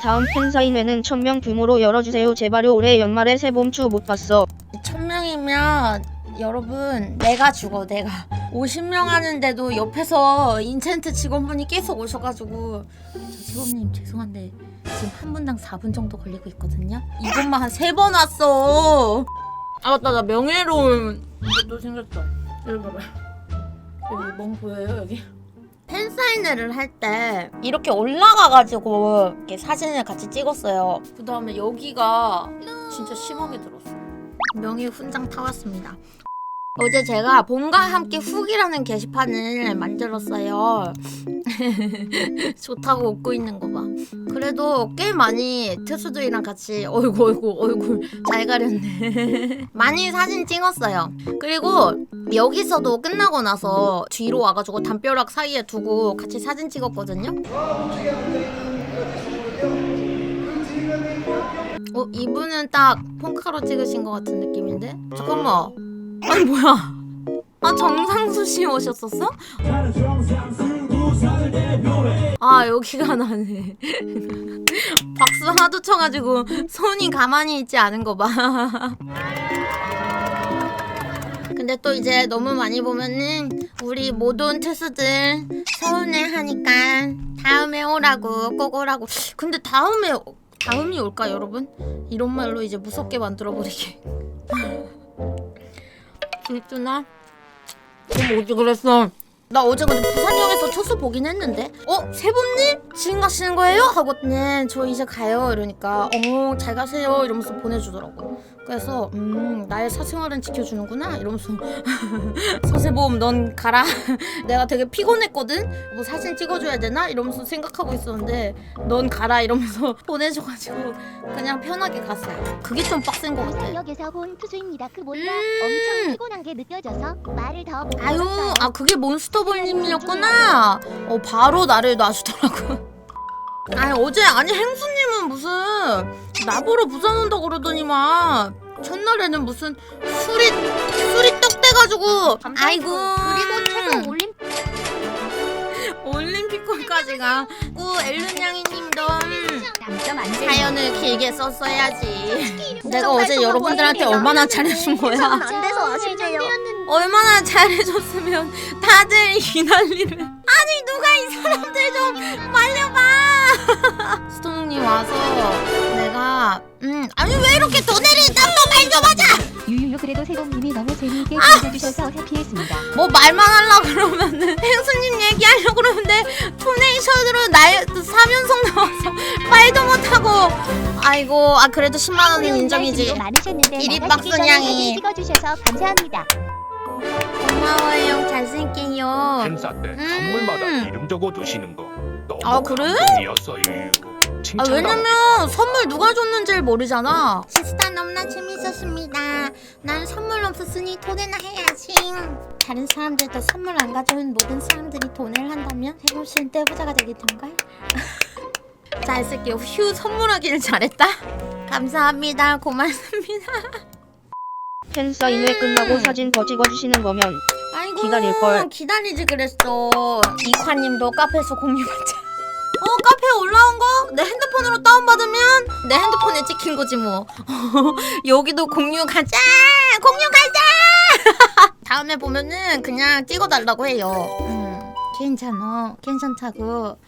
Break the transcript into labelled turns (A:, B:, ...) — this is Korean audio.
A: 다음 팬사인회는 1000명 규모로 열어주세요. 제발요. 올해 연말에 새봄추 못 봤어.
B: 천명이면 여러분 내가 죽어 내가. 50명 하는데도 옆에서 인챈트 직원분이 계속 오셔가지고 저 직원님 죄송한데 지금 한 분당 4분 정도 걸리고 있거든요? 이것만 한세번 왔어. 아 맞다. 나 명예로운 이것도 생겼다. 여기 봐봐. 여기 멍 보여요 여기 팬사인회를 할 때 이렇게 올라가가지고 이렇게 사진을 같이 찍었어요 그 다음에 여기가 진짜 심하게 들었어 명예 훈장 타왔습니다. 어제 제가 봄과 함께 훅이라는 게시판을 만들었어요. 좋다고 웃고 있는 거 봐. 그래도 꽤 많이 특수들이랑 같이 어이구 어이구 어이구 잘 가렸네. 많이 사진 찍었어요. 그리고 여기서도 끝나고 나서 뒤로 와가지고 담벼락 사이에 두고 같이 사진 찍었거든요. 어 이분은 딱 폰카로 찍으신 것 같은 느낌인데 잠깐만 아니 뭐야 아 정상수 씨 오셨었어? 아 여기가 나네 박수 하도 쳐가지고 손이 가만히 있지 않은 거 봐 근데 또 이제 너무 많이 보면은 우리 모든 투수들 서운해하니까 다음에 오라고 꼭 오라고 근데 다음에 다음이 올까 여러분? 이런 말로 이제 무섭게 만들어 버리게. 길뚜나? 좀 어디 그랬어? 나 어제 근데 부산역에서 투수 보긴 했는데 어? 세범님? 지금 가시는 거예요? 하고 네 저 이제 가요 이러니까 어잘 가세요 이러면서 보내주더라고 그래서 음 나의 사생활은 지켜주는구나 이러면서 서세범 넌 가라 내가 되게 피곤했거든 뭐 사진 찍어줘야 되나 이러면서 생각하고 있었는데 넌 가라 이러면서 보내줘가지고 그냥 편하게 갔어요 그게 좀 빡센 것 같아
C: 역에서 본 투수입니다. 그 몰라
B: 음.
C: 엄청 피곤한 게 느껴져서 말을 더 못.
B: 아유,
C: 하겠어요.
B: 아 그게 몬스터볼님이었구나. 어 바로 나를 놔주더라고. 아니 어제 아니 행수님은 무슨 나보러 부산 온다 그러더니만 첫날에는 무슨 술이 술이 떡 돼가지고. 아이고
C: 그리고 최근 올림
B: 올림픽골까지가 우 엘른 양이님도
C: 당점 안
B: 사연을 길게 썼어야지. 내가 어제 여러분들한테 얼마나 잘해준 거야.
C: 안 돼서 아쉽네요.
B: 얼마나 잘해줬으면 다들 이 난리를. 아니 누가 이 사람들 좀 말려봐 스토롱님 와서 내가 음 아니 왜 이렇게 도네를 땀도 말좀 하자
C: 유유유 그래도 세범님이 너무 재미있게
B: 아!
C: 즐겨주셔서 해피했습니다.
B: 뭐 말만 하려 그러면은 행수님 얘기하려고 그러는데 토네이션으로 날 사면성 나와서 말도 못하고 아이고 아 그래도 10만 원은 인정이지
C: 많으셨는데 전에
B: 빡소냥이.
C: 사진 찍어주셔서 감사합니다.
B: 고마워요 잘생겨요
D: 행사 때
B: 음.
D: 선물마다 이름 적어 두시는 거
B: 아, 그래?
D: 감동이었어요.
B: 아
D: 칭찬
B: 왜냐면 선물 누가 줬는지를 모르잖아. 식사 너무나 재밌었습니다. 난 선물 없었으니 돈이나 해야지. 다른 사람들도 선물 안 가져온 모든 사람들이 돈을 한다면 해봅 씨는 떼부자가 되겠던걸? 잘 쓸게요. 휴 선물하기를 잘했다. 감사합니다. 고맙습니다.
A: 팬사인회 끝나고 사진 더 찍어주시는 거면
B: 아이고
A: 기다릴 걸.
B: 기다리지 그랬어. 이화님도 카페에서 공유 받자. 올라온 거 내 핸드폰으로 다운받으면 내 핸드폰에 찍힌 거지 뭐. 여기도 공유 가자. 공유 가자. 다음에 보면은 그냥 찍어달라고 해요. 음, 괜찮어. 괜찮다고.